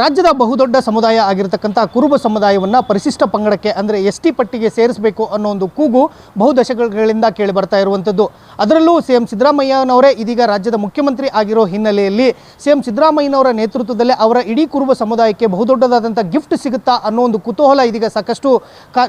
ರಾಜ್ಯದ ಬಹುದೊಡ್ಡ ಸಮುದಾಯ ಆಗಿರತಕ್ಕಂಥ ಕುರುಬ ಸಮುದಾಯವನ್ನು ಪರಿಶಿಷ್ಟ ಪಂಗಡಕ್ಕೆ ಅಂದರೆ ಎಸ್ ಪಟ್ಟಿಗೆ ಸೇರಿಸಬೇಕು ಅನ್ನೋ ಒಂದು ಕೂಗು ಬಹುದಶಕಗಳಿಂದ ಕೇಳಿ ಬರ್ತಾ ಇರುವಂಥದ್ದು. ಅದರಲ್ಲೂ ಸಿ ಎಂ ಸಿದ್ದರಾಮಯ್ಯನವರೇ ಇದೀಗ ರಾಜ್ಯದ ಮುಖ್ಯಮಂತ್ರಿ ಆಗಿರೋ ಹಿನ್ನೆಲೆಯಲ್ಲಿ ಸಿ ಎಂ ಸಿದ್ದರಾಮಯ್ಯನವರ ನೇತೃತ್ವದಲ್ಲಿ ಅವರ ಇಡೀ ಕುರುಬ ಸಮುದಾಯಕ್ಕೆ ಬಹುದೊಡ್ಡದಾದಂಥ ಗಿಫ್ಟ್ ಸಿಗುತ್ತಾ ಅನ್ನೋ ಒಂದು ಕುತೂಹಲ ಇದೀಗ ಸಾಕಷ್ಟು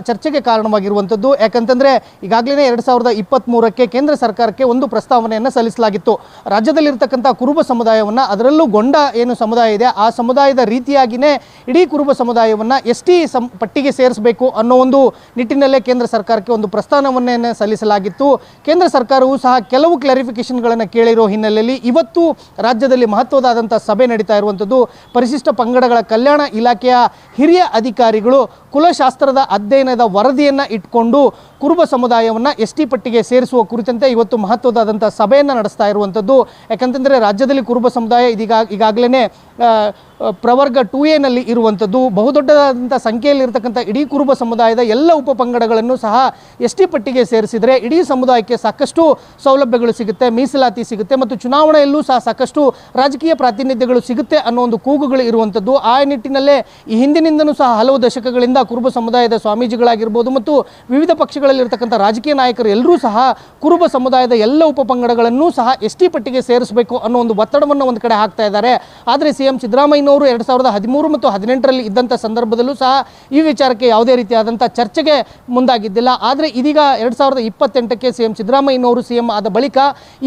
ಚರ್ಚೆಗೆ ಕಾರಣವಾಗಿರುವಂಥದ್ದು. ಯಾಕಂತಂದರೆ ಈಗಾಗಲೇ ಎರಡು ಸಾವಿರದ ಇಪ್ಪತ್ತ್ಮೂರಕ್ಕೆ ಕೇಂದ್ರ ಸರ್ಕಾರಕ್ಕೆ ಒಂದು ಪ್ರಸ್ತಾವನೆಯನ್ನು ಸಲ್ಲಿಸಲಾಗಿತ್ತು. ರಾಜ್ಯದಲ್ಲಿರ್ತಕ್ಕಂಥ ಕುರುಬ ಸಮುದಾಯವನ್ನು ಅದರಲ್ಲೂ ಗೊಂಡ ಏನು ಸಮುದಾಯ ಇದೆ, ಆ ಸಮುದಾಯದ ರೀತಿಯಾಗಿಯೇ ಇಡೀ ಕುರುಬ ಸಮುದಾಯವನ್ನು ಎಸ್ ಟಿ ಪಟ್ಟಿಗೆ ಸೇರಿಸಬೇಕು ಅನ್ನೋ ಒಂದು ನಿಟ್ಟಿನಲ್ಲೇ ಕೇಂದ್ರ ಸರ್ಕಾರಕ್ಕೆ ಒಂದು ಪ್ರಸ್ತಾವನೆಯನ್ನು ಸಲ್ಲಿಸಲಾಗಿತ್ತು. ಕೇಂದ್ರ ಸರ್ಕಾರವು ಸಹ ಕೆಲವು ಕ್ಲಾರಿಫಿಕೇಷನ್ಗಳನ್ನು ಕೇಳಿರೋ ಹಿನ್ನೆಲೆಯಲ್ಲಿ ಇವತ್ತು ರಾಜ್ಯದಲ್ಲಿ ಮಹತ್ವದಾದಂಥ ಸಭೆ ನಡೀತಾ ಇರುವಂಥದ್ದು. ಪರಿಶಿಷ್ಟ ಪಂಗಡಗಳ ಕಲ್ಯಾಣ ಇಲಾಖೆಯ ಹಿರಿಯ ಅಧಿಕಾರಿಗಳು ಕುಲಶಾಸ್ತ್ರದ ಅಧ್ಯಯನದ ವರದಿಯನ್ನು ಇಟ್ಕೊಂಡು ಕುರುಬ ಸಮುದಾಯವನ್ನು ಎಸ್ ಪಟ್ಟಿಗೆ ಸೇರಿಸುವ ಕುರಿತಂತೆ ಇವತ್ತು ಮಹತ್ವದಾದಂಥ ಸಭೆಯನ್ನು ನಡೆಸ್ತಾ ಇರುವಂಥದ್ದು. ಯಾಕಂತಂದರೆ ರಾಜ್ಯದಲ್ಲಿ ಕುರುಬ ಸಮುದಾಯ ಇದೀಗ ಈಗಾಗಲೇ ಪ್ರವರ್ಗ ಟೂ ಎನಲ್ಲಿ ಇರುವಂಥದ್ದು, ಬಹುದೊಡ್ಡದಾದಂಥ ಸಂಖ್ಯೆಯಲ್ಲಿರತಕ್ಕಂಥ ಇಡೀ ಕುರುಬ ಸಮುದಾಯದ ಎಲ್ಲ ಉಪಪಂಗಡಗಳನ್ನು ಸಹ ಎಸ್ ಟಿ ಪಟ್ಟಿಗೆ ಸೇರಿಸಿದರೆ ಇಡೀ ಸಮುದಾಯಕ್ಕೆ ಸಾಕಷ್ಟು ಸೌಲಭ್ಯಗಳು ಸಿಗುತ್ತೆ, ಮೀಸಲಾತಿ ಸಿಗುತ್ತೆ ಮತ್ತು ಚುನಾವಣೆಯಲ್ಲೂ ಸಹ ಸಾಕಷ್ಟು ರಾಜಕೀಯ ಪ್ರಾತಿನಿಧ್ಯಗಳು ಸಿಗುತ್ತೆ ಅನ್ನೋ ಒಂದು ಕೂಗುಗಳು ಇರುವಂಥದ್ದು. ಆ ನಿಟ್ಟಿನಲ್ಲೇ ಈ ಹಿಂದಿನಿಂದಲೂ ಸಹ ಹಲವು ದಶಕಗಳಿಂದ ಕುರುಬ ಸಮುದಾಯದ ಸ್ವಾಮೀಜಿಗಳಾಗಿರ್ಬೋದು ಮತ್ತು ವಿವಿಧ ಪಕ್ಷಗಳಲ್ಲಿರ್ತಕ್ಕಂಥ ರಾಜಕೀಯ ನಾಯಕರು ಎಲ್ಲರೂ ಸಹ ಕುರುಬ ಸಮುದಾಯದ ಎಲ್ಲ ಉಪಪಂಗಡಗಳನ್ನು ಸಹ ಎಸ್ ಪಟ್ಟಿಗೆ ಸೇರಿಸಬೇಕು ಅನ್ನೋ ಒಂದು ಒತ್ತಡವನ್ನು ಒಂದು ಕಡೆ ಹಾಕ್ತಾ ಇದ್ದಾರೆ. ಆದರೆ ಸಿ ಎಂ ಸಿದ್ದರಾಮಯ್ಯನವರು ಎರಡು ಸಾವಿರದ ಹದಿಮೂರು ಮತ್ತು ಹದಿನೆಂಟರಲ್ಲಿ ಇದ್ದಂಥ ಸಂದರ್ಭದಲ್ಲೂ ಸಹ ಈ ವಿಚಾರಕ್ಕೆ ಯಾವುದೇ ರೀತಿಯಾದಂಥ ಚರ್ಚೆಗೆ ಮುಂದಾಗಿದ್ದಿಲ್ಲ. ಆದರೆ ಇದೀಗ ಎರಡು ಸಾವಿರದ ಇಪ್ಪತ್ತೆಂಟಕ್ಕೆ ಸಿ ಎಂ ಸಿದ್ದರಾಮಯ್ಯನವರು ಸಿ ಎಂ ಆದ ಬಳಿಕ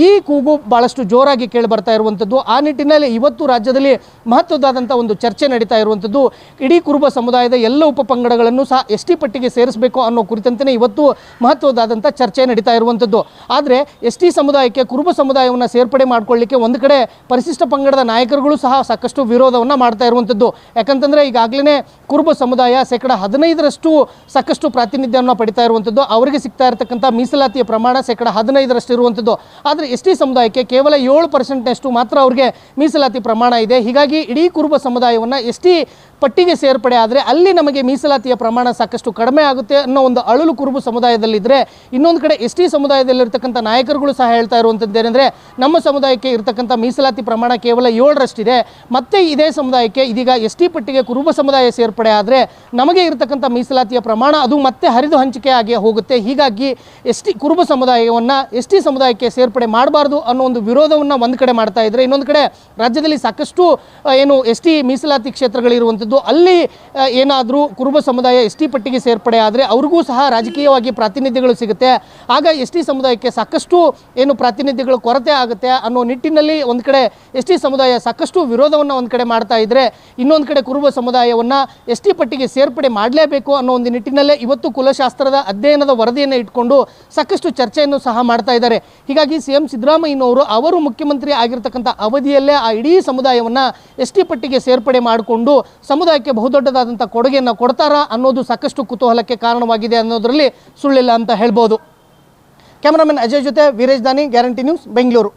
ಈ ಕೂಗು ಭಾಳಷ್ಟು ಜೋರಾಗಿ ಕೇಳಿಬರ್ತಾ ಇರುವಂಥದ್ದು. ಆ ನಿಟ್ಟಿನಲ್ಲಿ ಇವತ್ತು ರಾಜ್ಯದಲ್ಲಿ ಮಹತ್ವದಾದಂಥ ಒಂದು ಚರ್ಚೆ ನಡೀತಾ ಇರುವಂಥದ್ದು. ಇಡೀ ಕುರುಬ ಸಮುದಾಯದ ಎಲ್ಲ ಉಪಪಂಗಡಗಳನ್ನು ಸಹ ಎಸ್ ಪಟ್ಟಿಗೆ ಸೇರಿಸಬೇಕು ಅನ್ನೋ ಕುರಿತಂತೆಯೇ ಇವತ್ತು ಮಹತ್ವದಾದಂಥ ಚರ್ಚೆ ನಡೀತಾ ಇರುವಂಥದ್ದು. ಆದರೆ ಎಸ್ ಸಮುದಾಯಕ್ಕೆ ಕುರುಬ ಸಮುದಾಯವನ್ನು ಸೇರ್ಪಡೆ ಮಾಡ್ಕೊಳ್ಳಿಕ್ಕೆ ಒಂದು ಕಡೆ ಪರಿಶಿಷ್ಟ ಪಂಗಡದ ನಾಯಕರುಗಳು ಸಹ ಸಾಕಷ್ಟು ವಿರೋಧವನ್ನು ಮಾಡ್ತಾ ಇರುವಂಥದ್ದು. ಯಾಕಂತಂದರೆ ಈಗಾಗಲೇ ಕುರುಬ ಸಮುದಾಯ ಶೇಕಡ ಹದಿನೈದರಷ್ಟು ಸಾಕಷ್ಟು ಪ್ರಾತಿನಿಧ್ಯವನ್ನು ಪಡಿತಾ ಇರುವಂಥದ್ದು. ಅವರಿಗೆ ಸಿಗ್ತಾ ಇರತಕ್ಕಂಥ ಮೀಸಲಾತಿಯ ಪ್ರಮಾಣ ಶೇಕಡ ಹದಿನೈದರಷ್ಟು ಇರುವಂಥದ್ದು. ಆದರೆ ಎಸ್ ಟಿ ಸಮುದಾಯಕ್ಕೆ ಕೇವಲ ಏಳು ಪರ್ಸೆಂಟ್ನಷ್ಟು ಮಾತ್ರ ಅವರಿಗೆ ಮೀಸಲಾತಿ ಪ್ರಮಾಣ ಇದೆ. ಹೀಗಾಗಿ ಇಡೀ ಕುರುಬ ಸಮುದಾಯವನ್ನು ಎಸ್ ಟಿ ಪಟ್ಟಿಗೆ ಸೇರ್ಪಡೆ ಆದರೆ ಅಲ್ಲಿ ನಮಗೆ ಮೀಸಲಾತಿಯ ಪ್ರಮಾಣ ಸಾಕಷ್ಟು ಕಡಿಮೆ ಆಗುತ್ತೆ ಅನ್ನೋ ಒಂದು ಅಳಲು ಕುರುಬು ಸಮುದಾಯದಲ್ಲಿದ್ದರೆ ಇನ್ನೊಂದು ಕಡೆ ಎಸ್ ಟಿ ಸಮುದಾಯದಲ್ಲಿರ್ತಕ್ಕಂಥ ನಾಯಕರುಗಳು ಸಹ ಹೇಳ್ತಾ ಇರುವಂಥದ್ದು ಏನಂದರೆ ನಮ್ಮ ಸಮುದಾಯಕ್ಕೆ ಇರತಕ್ಕಂಥ ಮೀಸಲಾತಿ ಪ್ರಮಾಣ ಕೇವಲ ಏಳರಷ್ಟಿದೆ. ಮತ್ತೆ ಇದೇ ಸಮುದಾಯಕ್ಕೆ ಇದೀಗ ಎಸ್ ಟಿ ಪಟ್ಟಿಗೆ ಕುರುಬ ಸಮುದಾಯ ಸೇರ್ಪಡೆ ಆದರೆ ನಮಗೆ ಇರತಕ್ಕಂಥ ಮೀಸಲಾತಿಯ ಪ್ರಮಾಣ ಅದು ಮತ್ತೆ ಹರಿದು ಹಂಚಿಕೆ ಆಗಿ ಹೋಗುತ್ತೆ. ಹೀಗಾಗಿ ಎಸ್ ಟಿ ಕುರುಬ ಸಮುದಾಯವನ್ನು ಎಸ್ ಟಿ ಸಮುದಾಯಕ್ಕೆ ಸೇರ್ಪಡೆ ಮಾಡಬಾರ್ದು ಅನ್ನೋ ಒಂದು ವಿರೋಧವನ್ನು ಒಂದು ಕಡೆ ಮಾಡ್ತಾ ಇದ್ದರೆ ಇನ್ನೊಂದು ಕಡೆ ರಾಜ್ಯದಲ್ಲಿ ಸಾಕಷ್ಟು ಏನು ಎಸ್ ಟಿ ಮೀಸಲಾತಿ ಕ್ಷೇತ್ರಗಳಿರುವಂಥದ್ದು ಅಲ್ಲಿ ಏನಾದರೂ ಕುರುಬ ಸಮುದಾಯ ಎಸ್ ಟಿ ಪಟ್ಟಿಗೆ ಸೇರ್ಪಡೆ ಆದರೆ ಅವ್ರಿಗೂ ಸಹ ರಾಜಕೀಯವಾಗಿ ಪ್ರಾತಿನಿಧ್ಯಗಳು ಸಿಗುತ್ತೆ. ಆಗ ಎಸ್ ಟಿ ಸಮುದಾಯಕ್ಕೆ ಸಾಕಷ್ಟು ಏನು ಪ್ರಾತಿನಿಧ್ಯಗಳು ಕೊರತೆ ಆಗುತ್ತೆ ಅನ್ನೋ ನಿಟ್ಟಿನಲ್ಲಿ ಒಂದು ಕಡೆ ಎಸ್ ಟಿ ಸಮುದಾಯ ಸಾಕಷ್ಟು ವಿರೋಧವನ್ನು ಒಂದು ಕಡೆ ಮಾಡ್ತಾ ಇದ್ದರೆ ಇನ್ನೊಂದು ಕಡೆ ಕುರುಬ ಸಮುದಾಯವನ್ನು ಎಸ್ ಟಿ ಪಟ್ಟಿಗೆ ಸೇರ್ಪಡೆ ಮಾಡಲೇಬೇಕು ಅನ್ನೋ ಒಂದು ನಿಟ್ಟಿನಲ್ಲೇ ಇವತ್ತು ಕುಲಶಾಸ್ತ್ರದ ಅಧ್ಯಯನದ ವರದಿಯನ್ನು ಇಟ್ಕೊಂಡು ಸಾಕಷ್ಟು ಚರ್ಚೆಯನ್ನು ಸಹ ಮಾಡ್ತಾ ಇದ್ದಾರೆ. ಹೀಗಾಗಿ ಸಿ ಎಂ ಸಿದ್ದರಾಮಯ್ಯನವರು ಅವರು ಮುಖ್ಯಮಂತ್ರಿ ಆಗಿರ್ತಕ್ಕಂಥ ಅವಧಿಯಲ್ಲೇ ಆ ಇಡೀ ಸಮುದಾಯವನ್ನು ಎಸ್ ಟಿ ಪಟ್ಟಿಗೆ ಸೇರ್ಪಡೆ ಮಾಡಿಕೊಂಡು ಸಮುದಾಯಕ್ಕೆ ಬಹುದೊಡ್ಡದಾದಂಥ ಕೊಡುಗೆಯನ್ನು ಕೊಡ್ತಾರಾ ಅನ್ನೋದು ಸಾಕಷ್ಟು ಕುತೂಹಲಕ್ಕೆ ಕಾರಣವಾಗಿದೆ ಅನ್ನೋದರಲ್ಲಿ ಸುಳ್ಳಿಲ್ಲ ಅಂತ ಹೇಳ್ಬೋದು. ಕ್ಯಾಮರಾಮನ್ ಅಜಯ್ ಜೊತೆ ವೀರೇಶ್ ದಾನಿ, ಗ್ಯಾರಂಟಿ ನ್ಯೂಸ್, ಬೆಂಗಳೂರು.